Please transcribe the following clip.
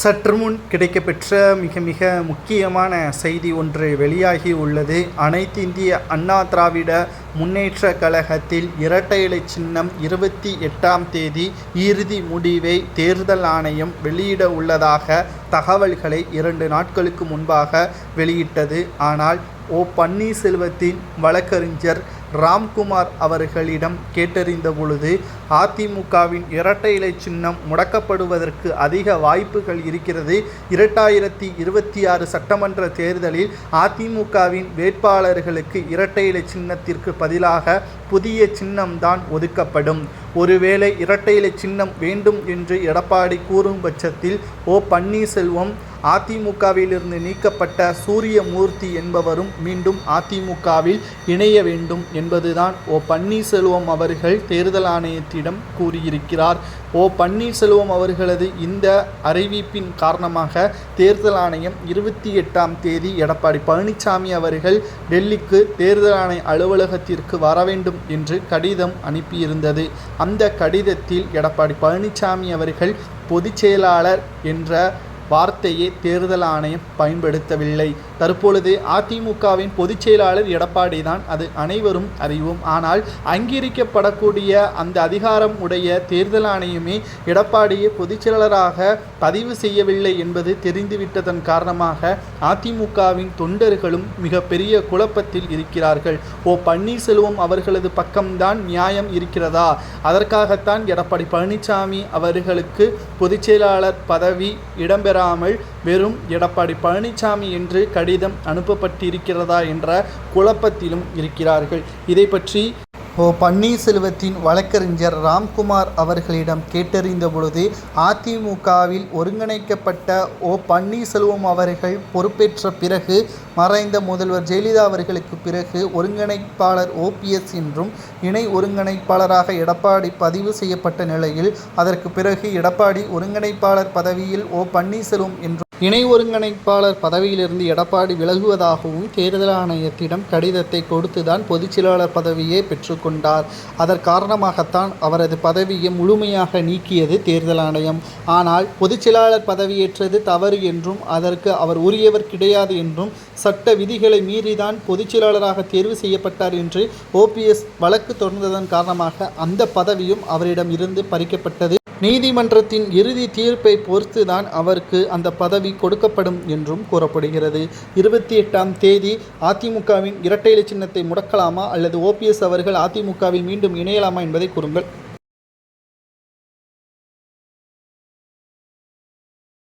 சற்று முன் கிடைக்கப்பெற்ற மிக மிக முக்கியமான செய்தி ஒன்று வெளியாகி உள்ளது. அனைத்து இந்திய அண்ணா திராவிட முன்னேற்ற கழகத்தில் இரட்டை இலை சின்னம் இருபத்தி எட்டாம் தேதி இறுதி முடிவை தேர்தல் ஆணையம் வெளியிட உள்ளதாக தகவல்களை இரண்டு நாட்களுக்கு முன்பாக வெளியிட்டது. ஆனால் ஓ பன்னீர்செல்வத்தின் வழக்கறிஞர் ராம்குமார் அவர்களிடம் கேட்டறிந்த பொழுது அதிமுகவின் இரட்டை இலை சின்னம் முடக்கப்படுவதற்கு அதிக வாய்ப்புகள் இருக்கிறது. இரண்டாயிரத்தி இருபத்தி ஆறு சட்டமன்ற தேர்தலில் அதிமுகவின் வேட்பாளர்களுக்கு இரட்டை இலை சின்னத்திற்கு பதிலாக புதிய சின்னம்தான் ஒதுக்கப்படும். ஒருவேளை இரட்டை இலை சின்னம் வேண்டும் என்று எடப்பாடி கூறும் பட்சத்தில் ஓ பன்னீர்செல்வம் அதிமுகவிலிருந்து நீக்கப்பட்ட சூரியமூர்த்தி என்பவரும் மீண்டும் அதிமுகவில் இணைய வேண்டும் என்பதுதான் ஓ பன்னீர்செல்வம் அவர்கள் தேர்தல் ஆணையத்திடம் கூறியிருக்கிறார். ஓ பன்னீர்செல்வம் அவர்களது இந்த அறிவிப்பின் காரணமாக தேர்தல் ஆணையம் இருபத்தி எட்டாம் தேதி எடப்பாடி பழனிசாமி அவர்கள் டெல்லிக்கு தேர்தல் ஆணைய அலுவலகத்திற்கு வர வேண்டும் என்று கடிதம் அனுப்பியிருந்தது. அந்த கடிதத்தில் எடப்பாடி பழனிசாமி அவர்கள் பொதுச் செயலாளர் என்ற வார்த்தையை தேர்தல் ஆணையம் பயன்படுத்தவில்லை. தற்பொழுது அதிமுகவின் பொதுச் செயலாளர் எடப்பாடி தான் அது அனைவரும் அறிவோம். ஆனால் அங்கீகரிக்கப்படக்கூடிய அந்த அதிகாரம் உடைய தேர்தல் ஆணையமே எடப்பாடியை பொதுச் செயலாளராக பதிவு செய்யவில்லை என்பது தெரிந்துவிட்டதன் காரணமாக அதிமுகவின் தொண்டர்களும் மிகப்பெரிய குழப்பத்தில் இருக்கிறார்கள். ஓ பன்னீர்செல்வம் அவர்களது பக்கம்தான் நியாயம் இருக்கிறதா? அதற்காகத்தான் எடப்பாடி பழனிசாமி அவர்களுக்கு பொதுச் செயலாளர் பதவி இடம்பெறாமல் வெறும் எடப்பாடி பழனிசாமி என்று கடிதம் அனுப்பப்பட்டிருக்கிறதா என்ற குழப்பத்திலும் இருக்கிறார்கள். இதை பற்றி ஓ பன்னீர்செல்வத்தின் வழக்கறிஞர் ராம்குமார் அவர்களிடம் கேட்டறிந்த பொழுது அதிமுகவில் ஒருங்கிணைக்கப்பட்ட ஓ பன்னீர்செல்வம் அவர்கள் பொறுப்பேற்ற பிறகு மறைந்த முதல்வர் ஜெயலலிதா அவர்களுக்கு பிறகு ஒருங்கிணைப்பாளர் ஓபிஎஸ் என்றும் இணை ஒருங்கிணைப்பாளராக எடப்பாடி பதிவு செய்யப்பட்ட நிலையில் அதற்கு பிறகு எடப்பாடி ஒருங்கிணைப்பாளர் பதவியில் ஓ பன்னீர்செல்வம் என்றும் இணை ஒருங்கிணைப்பாளர் பதவியிலிருந்து எடப்பாடி விலகுவதாகவும் தேர்தல் ஆணையத்திடம் கடிதத்தை கொடுத்துதான் பொதுச்செயலாளர் பதவியை பெற்றுக்கொண்டார் அதன் காரணமாகத்தான் அவரது பதவியை முழுமையாக நீக்கியது தேர்தல் ஆணையம். ஆனால் பொதுச்செயலாளர் பதவியேற்றது தவறு என்றும் அதற்கு அவர் உரியவர் கிடையாது என்றும் சட்ட விதிகளை மீறிதான் பொதுச்செயலாளராக தேர்வு செய்யப்பட்டார் என்று ஓபிஎஸ் வழக்கு தொடர்ந்ததன் காரணமாக அந்த பதவியும் அவரிடம் இருந்து பறிக்கப்பட்டது. நீதிமன்றத்தின் இறுதி தீர்ப்பை பொறுத்துதான் அவருக்கு அந்த பதவி கொடுக்கப்படும் என்றும் கூறப்படுகிறது. இருபத்தி எட்டாம் தேதி அதிமுகவின் இரட்டை இலை சின்னத்தை முடக்கலாமா அல்லது ஓபிஎஸ் அவர்கள் அதிமுகவில் மீண்டும் இணையலாமா என்பதை கூறுங்கள்.